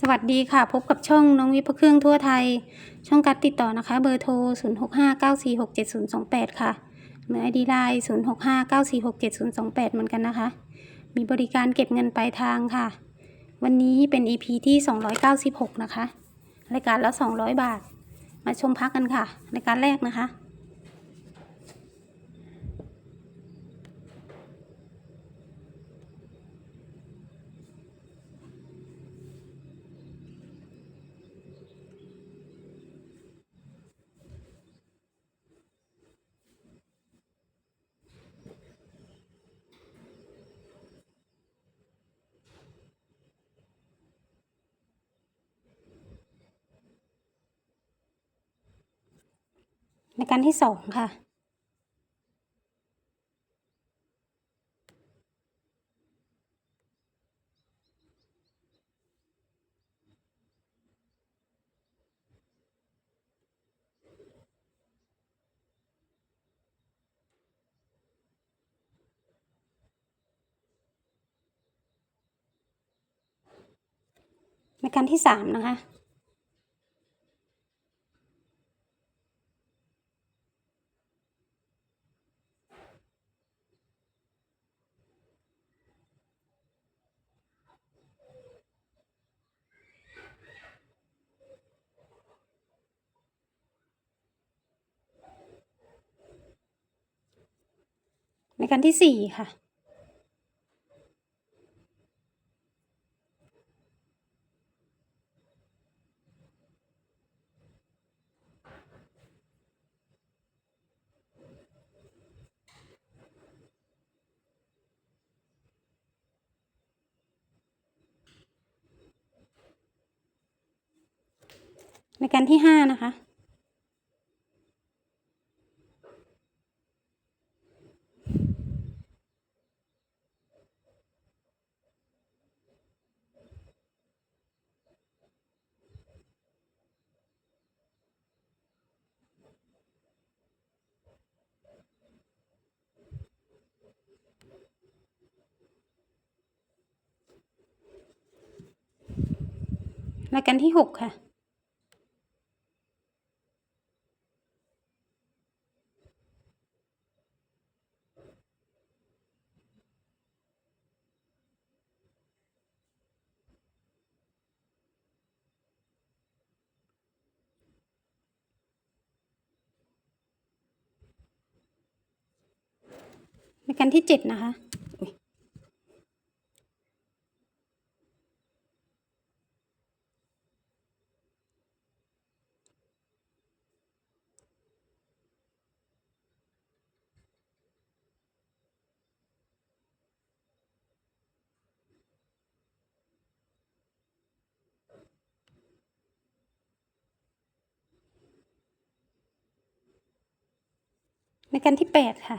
สวัสดีค่ะ พบกับช่องน้องวิพเครื่องทั่วไทย ช่องการติดต่อนะคะ เบอร์โทร 0659467028 ค่ะหรือ ID ไลน์0659467028 เหมือนกันนะคะ มีบริการเก็บเงินปลายทางค่ะ วันนี้เป็น EP ที่ 296 นะคะ รายการละ 200 บาท มาชมพักกันค่ะ รายการแรกนะคะ รายการที่สองค่ะรายการที่สามนะคะ รายการที่สี่ค่ะรายการที่ห้านะคะ ราการที่หกค่ะราการที่เจ็ดนะคะ ในการที่แปดค่ะ